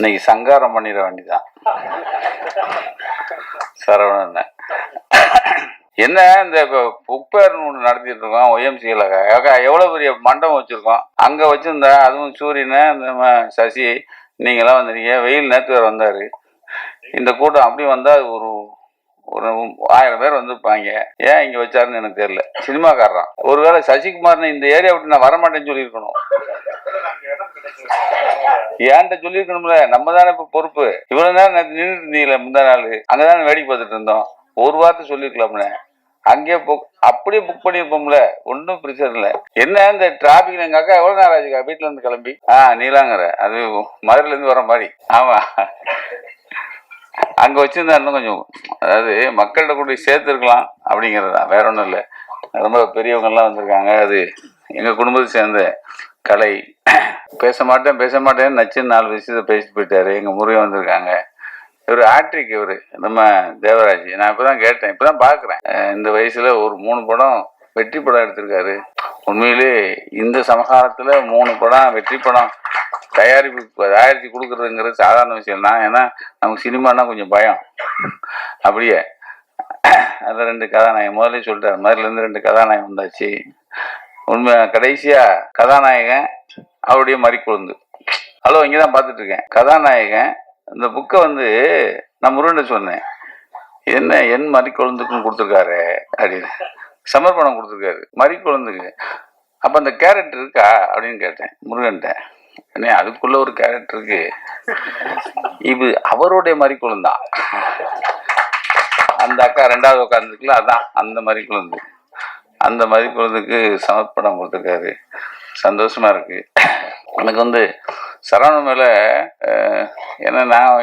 இன்னைக்கு சங்காரம் பண்ணிட வேண்டிதான் சரவணன். என்ன இந்த புக்பேர் ஒன்று நடத்திட்டு இருக்கோம் ஒய்எம்சியில் எவ்வளோ பெரிய மண்டபம் வச்சுருக்கோம்? அங்கே வச்சுருந்தா அதுவும் சூரியனை இந்த சசி நீங்களாம் வந்துருக்கீங்க. வெயில் நேற்று வேறு வந்தார். இந்த கூட்டம் அப்படி வந்தால் ஒரு ஒரு ஆயிரம் பேர் வந்திருப்பாங்க. ஏன் இங்கே வச்சாருன்னு எனக்கு தெரியல. சினிமாக்காரன் ஒருவேளை சசிகுமார்னு இந்த ஏரியா விட்டு நான் வரமாட்டேன்னு சொல்லியிருக்கணும். ஏன்ட்ட சொல்லியிருக்கணும்ல? நம்ம தானே இப்ப பொறுப்பு. இவ்வளவு நேரம் நின்று நின்றுட்டு இருந்தீங்களே முந்தா நாள். அங்கதானே வேடிக்கை பார்த்துட்டு இருந்தோம். ஒரு வார்த்தை சொல்லிருக்கலாம்ல அங்கேயே புக் அப்படியே புக் பண்ணிருப்போம்ல ஒன்றும் பிரச்சனை இல்லை. என்ன இந்த டிராபிக் எங்க அக்கா எவ்வளவு நேரம் ஆச்சுக்கா வீட்டுல இருந்து கிளம்பி. ஆ நீலாங்கிற அது மதுரையில இருந்து வர மாதிரி. ஆமா. அங்க வச்சிருந்தா இன்னும் கொஞ்சம் அதாவது மக்கள்கிட்ட கொண்டு சேர்த்துருக்கலாம் அப்படிங்கிறது தான் வேற ஒன்றும் இல்லை. ரொம்ப பெரியவங்க எல்லாம் வந்திருக்காங்க. அது எங்க குடும்பத்தை சேர்ந்த கலை. பேச மாட்டேன் பேச மாட்டேன் நச்சுன்னு நாலு விஷயத்தை பேசிட்டு போயிட்டாரு. எங்கள் முருகன் வந்திருக்காங்க. இவர் ஆட்ரிக் இவரு நம்ம தேவராஜ். நான் இப்போ தான் கேட்டேன் இப்போ தான் பார்க்குறேன் இந்த வயசில் ஒரு மூணு படம் வெற்றி படம் எடுத்திருக்காரு. உண்மையிலே இந்த சமகாலத்தில் மூணு படம் வெற்றி படம் தயாரிப்பு தயாரித்து கொடுக்குறதுங்கிறது சாதாரண விஷயம் தான். ஏன்னா நமக்கு சினிமானா கொஞ்சம் பயம். அப்படியே. அதில் ரெண்டு கதாநாயகம் முதல்ல சொல்லிட்டார் மாதிரிலேருந்து ரெண்டு கதாநாயகம் வந்தாச்சு. உண்மை கடைசியா கதாநாயகன் அவருடைய மறிக்குழுந்து ஹலோ இங்கே தான் பார்த்துட்டு இருக்கேன் கதாநாயகன் இந்த புக்கை வந்து நான் முருகன் சொன்னேன். என்ன என் மறிக்குழுந்துக்குன்னு கொடுத்துருக்காரு அப்படின்னு. சமர்ப்பணம் கொடுத்துருக்காரு. மறிக்குழுந்துக்கு அப்போ அந்த கேரக்டர் இருக்கா அப்படின்னு கேட்டேன் முருகன்ட்ட. அண்ணே அதுக்குள்ள ஒரு கேரக்டர் இருக்கு. இது அவருடைய மறிக்குழுந்தான் அந்த அக்கா ரெண்டாவது உட்காந்துருக்குல்ல அதான் அந்த மாதிரி அந்த மதிப்புறதுக்கு சமர்ப்பணம் கொடுத்துருக்காரு. சந்தோஷமா இருக்கு. எனக்கு வந்து சரவணன் மேல ஏன்னா நான்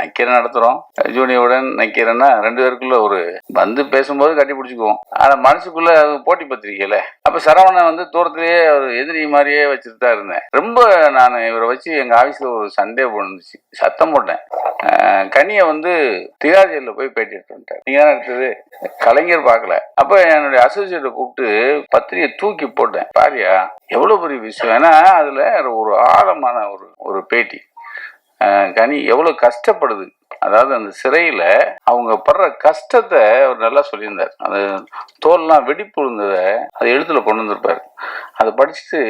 நக்கீரன் நடத்துறோம். ஜூனியருடன் நக்கீரன்னா ரெண்டு பேருக்குள்ள ஒரு வந்து பேசும்போது கட்டி பிடிச்சிக்குவோம். ஆனா மனசுக்குள்ள அது போட்டி பத்திரிக்கையில. அப்ப சரவணன் வந்து தூரத்திலேயே ஒரு எதிரி மாதிரியே வச்சுட்டு தான் இருந்தேன். ரொம்ப நான் இவரை வச்சு எங்க ஆபீஸ்ல ஒரு சண்டே போணுச்சு சத்தம் போட்டேன். கனியை வந்து திகார் போய் பேட்டி எடுத்துட்டேன் வந்துட்டார். நீங்க தான் எடுத்தது கலைஞர் பார்க்கல. அப்ப என்னுடைய அசோசியேட்டை கூப்பிட்டு பத்திரிகை தூக்கி போட்டேன். பாரியா எவ்வளவு பெரிய விஷயம்? ஏன்னா அதுல ஒரு ஆழமான ஒரு ஒரு பேட்டி. கனி எவ்வளோ கஷ்டப்படுது. அதாவது அந்த சிறையில் அவங்க படுற கஷ்டத்தை அவர் நல்லா சொல்லியிருந்தார். அந்த தோல்லாம் வெடிப்பு இருந்ததை அதை எழுத்துல கொண்டு வந்திருப்பார். அதை படிச்சுட்டு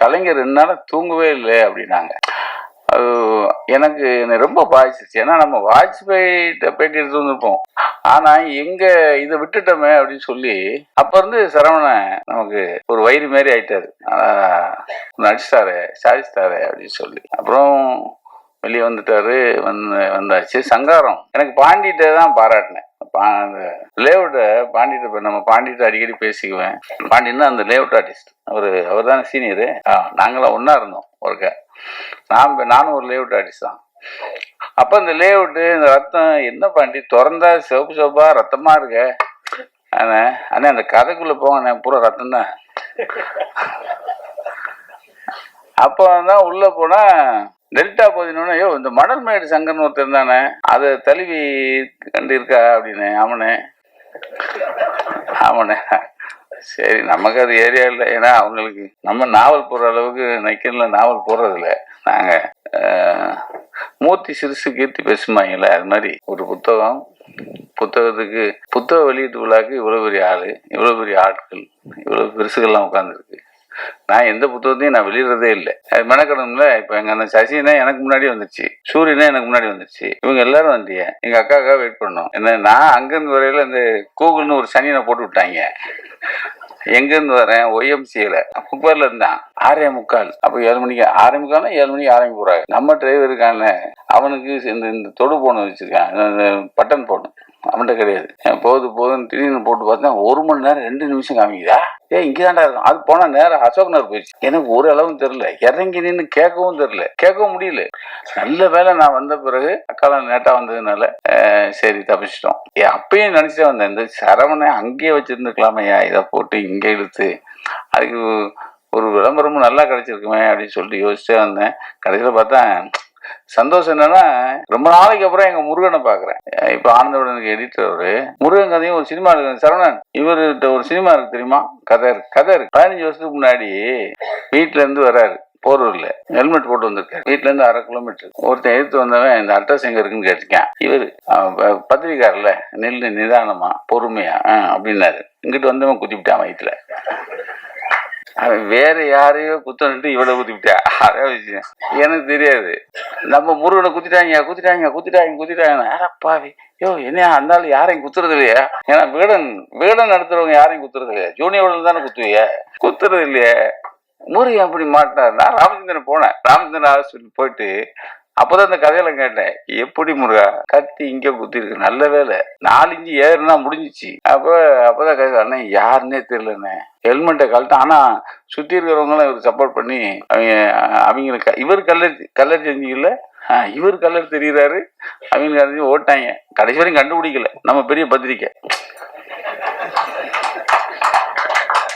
கலைஞர் என்னால் தூங்கவே இல்லை அப்படின்னாங்க. அது எனக்கு என்னை ரொம்ப பாதிச்சிருச்சு. ஏன்னா நம்ம வாஜ்பாய்கிட்ட பேட்டி எடுத்து வந்திருப்போம். ஆனால் எங்கே இதை விட்டுட்டோமே அப்படின்னு சொல்லி அப்போ இருந்து சரவணன் நமக்கு ஒரு வயிறு மாரி ஆயிட்டாரு. நடிச்சிட்டாரு சாதிச்சிட்டாரு அப்படின்னு சொல்லி. அப்புறம் வெளியே வந்துட்டாரு வந்து வந்தாச்சு. சங்காரம். எனக்கு பாண்டிகிட்ட தான் பாராட்டினேன். பா- அந்த லேவுட்டை பாண்டிகிட்ட நம்ம பாண்டிகிட்ட அடிக்கடி பேசிக்குவேன். பாண்டின்னா அந்த லேவுட் ஆர்டிஸ்ட். அவர் அவர் தானே சீனியரு. நாங்களாம் ஒன்றா இருந்தோம் ஒருக்க. நான் நானும் ஒரு லேவுட் ஆர்டிஸ்ட் தான். அப்ப இந்த லேவுட்டு இந்த ரத்தம் என்ன பாண்டி திறந்தா சிவப்பு சிவப்பா ரத்தமா இருக்க? அண்ணே அண்ணே அந்த கதைக்குள்ள போங்க பூரா ரத்தம் தான். அப்போ தான் உள்ள போனா டெல்டா பகுதினோட ஐயோ இந்த மணல் மேடு சங்கர்னு ஒருத்தர் தானே அதை தழுவி கண்டு இருக்கா அப்படின்னு ஆமாண்ணே. ஆமாண்ணே. சரி நமக்கு அது ஏரியா இல்லை. ஏன்னா அவங்களுக்கு நம்ம நாவல் போடுற அளவுக்கு நைக்கன்ல நாவல் போடுறதில்ல நாங்கள் மூர்த்தி சிறுசு கீர்த்தி பேசுமாங்கல்ல அது மாதிரி ஒரு புத்தகம். புத்தகத்துக்கு புத்தக வெளியீட்டு விழாக்கு இவ்வளோ பெரிய ஆள் இவ்வளோ பெரிய ஆட்கள் இவ்வளோ பெருசுகள்லாம் உட்காந்துருக்கு நான் எந்த புத்தகத்தையும் நான் வெளியிடுறதே இல்லை. அது மெனக்கடணும்ல. இப்போ எங்க அந்த சசினா எனக்கு முன்னாடி வந்துருச்சு. சூரியனே எனக்கு முன்னாடி வந்துருச்சு. இவங்க எல்லாரும் வந்துட்டிய எங்க அக்காக்காக வெயிட் பண்ணோம். என்ன நான் அங்கிருந்து வரையில இந்த கூகுள்னு ஒரு சனியனை போட்டு விட்டாங்க. எங்கேருந்து வரேன்? ஒய்எம்சியில குப்பர்ல இருந்தான். ஆறே முக்கால். அப்போ ஏழு மணிக்கு ஆறே முக்கால்னா ஏழு மணிக்கு ஆரம்பி போறாங்க நம்ம டிரைவர் இருக்கான்ல அவனுக்கு இந்த இந்த தொடு போன வச்சிருக்கான். பட்டன் போன அவன்கிட்ட கிடையாது. ஏன் போகுது போகுதுன்னு திடீர்னு போட்டு பார்த்தா ஒரு மணி நேரம் ரெண்டு நிமிஷம் காமிக்குதா? ஏ இங்கே தாண்டா இருக்கும் அது போனால் நேரம் அசோக் நகர் போயிடுச்சு எனக்கு ஒரு அளவும் தெரில இறங்கி நின்று கேட்கவும் தெரில கேட்கவும் முடியல. நல்ல வேளை நான் வந்த பிறகு அக்காலம் நேட்டாக வந்ததுனால சரி தப்பிச்சிட்டோம். ஏ அப்பயும் நினச்சிட்டே வந்தேன். இந்த சரவணை அங்கேயே வச்சுருந்துக்கலாமையா இதை போட்டு இங்கே இழுத்து அதுக்கு ஒரு விளம்பரமும் நல்லா கிடைச்சிருக்குமே அப்படின்னு சொல்லிட்டு யோசிச்சே வந்தேன். கடைசியில் பார்த்தா சந்தோஷம் என்னன்னா ரொம்ப நாளைக்கு அப்புறம் எங்க முருகனை பாக்குறேன். இப்ப ஆனந்தவுடனுக்கு எடிட்டர் அவரு முருகன் கதையும் ஒரு சினிமா இருக்கு. சரவணன் இவர்கிட்ட ஒரு சினிமா இருக்கு தெரியுமா? கதை இருக்கு. கதை இருக்கு. பதினஞ்சு வருஷத்துக்கு முன்னாடி வீட்டுல இருந்து வராரு. போரூர்ல ஹெல்மெட் போட்டு வந்திருக்காரு. வீட்ல இருந்து அரை கிலோமீட்டர். ஒருத்தன் எடுத்து வந்தவன் இந்த அட்ரஸ் எங்க இருக்குன்னு கேட்டிருக்கேன். இவரு அவன் நெல் நிதானமா பொறுமையா அப்படின்னாரு. இங்கிட்டு வந்தவன் குத்திவிட்டான் வயிற்றுல அவன் வேற யாரையோ குத்தணுட்டு இவளை குத்திவிட்டா. அதே விஷயம். எனக்கு தெரியாது. நம்ம முருகனை குத்திட்டாங்க குத்திட்டாங்க குத்திட்டாங்க குத்திட்டாங்க அடப்பாவி யோ என்ன அந்த ஆள் யாரையும் குத்துறது இல்லையா? ஏன்னா வீடன் வீடன் நடத்துறவங்க யாரையும் குத்துறது இல்லையா? ஜூனியர் தானே குத்துவிய? குத்துறது இல்லையே. முருகன் அப்படி மாட்டினார். நான் ராமச்சந்திரன் போனேன். ராமச்சந்திரன் ஹாஸ்பிட்டல் போயிட்டு அப்போதான் இந்த கதையில கேட்டேன். எப்படி முருகா? கத்தி இங்க குத்திருக்கு நல்ல வேலை. நாலு இஞ்சி ஏறுனா முடிஞ்சிச்சு. அப்ப அப்பதான் கதை அண்ணே யாருன்னே தெரியலண்ணே. ஹெல்மெட்டை கழட்ட ஆனா சுத்தி இருக்கிறவங்களும் இவர் சப்போர்ட் பண்ணி அவங்க அவங்களுக்கு இவர் கல்லர் கல்லர் செஞ்சீங்கல்ல இவர் கல்லர் தெரியுறாரு. அவங்க கலைஞ்சு ஓட்டாங்க. கடைசி வரையும் கண்டுபிடிக்கல. நம்ம பெரிய பத்திரிக்கை.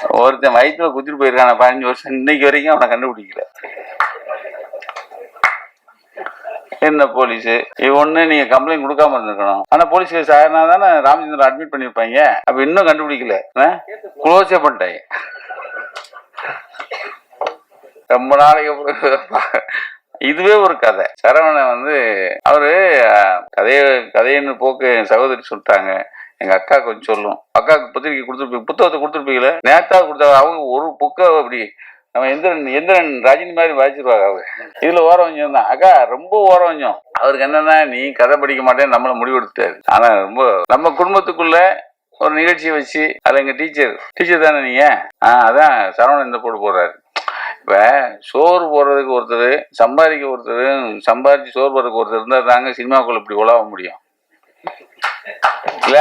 ஒருத்தன் வயிற்றுல குத்திட்டு போயிருக்கான பதினஞ்சு வருஷம். இன்னைக்கு வரைக்கும் அவனை கண்டுபிடிக்கல. என்ன போலீஸ் ஒண்ணு நீங்க கம்ப்ளைண்ட் கொடுக்காம இருந்திருக்கணும். ஆனா போலீஸ் கேஸ் ஆயிரனா தானே ராமச்சந்திரன் அட்மிட் பண்ணிருப்பாங்க அப்ப இன்னும் கண்டுபிடிக்கல. க்ளோஸே பண்ணிட்டாங்க. ரொம்ப நாளைக்கு இதுவே ஒரு கதை. சரவணன் வந்து அவரு கதைய கதைன்னு போக்கு என் சகோதரி சொல்லிட்டாங்க. எங்க அக்கா கொஞ்சம் சொல்லும். அக்காவுக்கு பத்திரிக்கை கொடுத்துருப்பீங்க. புத்தகத்தை கொடுத்துருப்பீங்களே? நேத்தா கொடுத்தா அவங்க ஒரு புக்கை அப்படி நம்ம எந்திரன் எந்திரன் ரஜினி மாதிரி வாசிச்சிருவாங்க அவர் இதுல ஓரவஞ்சம் தான். அக்கா ரொம்ப ஓரவஞ்சம். அவருக்கு என்னன்னா நீ கதை படிக்க மாட்டேன்னு நம்மள முடிவெடுத்தாரு ஆனா ரொம்ப நம்ம குடும்பத்துக்குள்ள ஒரு நிகழ்ச்சியை வச்சு அதுல எங்க டீச்சர் டீச்சர் தானே நீங்க? ஆ அதான் சரவணன் இந்த போட்டு போடுறாரு. இப்ப சோறு போடுறதுக்கு ஒருத்தர் சம்பாதிக்க ஒருத்தர் சம்பாதிச்சு சோறு போடுறதுக்கு ஒருத்தர் இருந்தா தாங்க சினிமாக்குள்ள இப்படி உலாவ முடியும். இல்ல?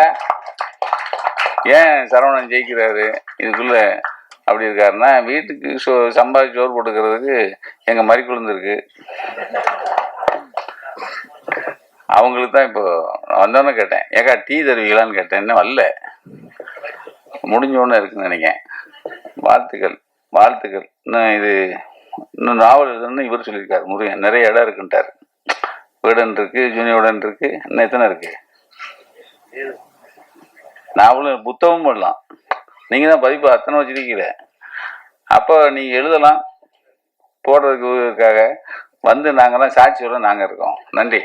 ஏன் சரவணன் ஜெயிக்கிறாரு? இதுக்குள்ள அப்படி இருக்காருன்னா வீட்டுக்கு சோ சம்பாதிச்சு சோறு போட்டுக்கிறதுக்கு எங்க மறிக்குழுந்து இருக்கு அவங்களுக்கு தான் இப்போ வந்தோன்னே கேட்டேன் ஏக்கா டீ தருவீங்களான்னு கேட்டேன் இன்னும் வரல. முடிஞ்சோன்னு இருக்குன்னு நினைக்கிறேன். வாழ்த்துக்கள் வாழ்த்துக்கள். இன்னும் இது இன்னும் நாவல் எழுதணும்னு இவர் சொல்லியிருக்காரு முருகன். நிறைய இடம் இருக்குன்ட்டார். வீடன் இருக்கு ஜூனியர் இருக்கு இன்னும் எத்தனை இருக்கு? நாவலும் புத்தகமும் பண்ணலாம் நீங்கள் தான் பதிப்பு அத்தனை வச்சுருக்கீங்க அப்போ நீங்கள் எழுதலாம் போடுறதுக்காக வந்து நாங்கெல்லாம் சாட்சியோட நாங்கள் இருக்கோம். நன்றி.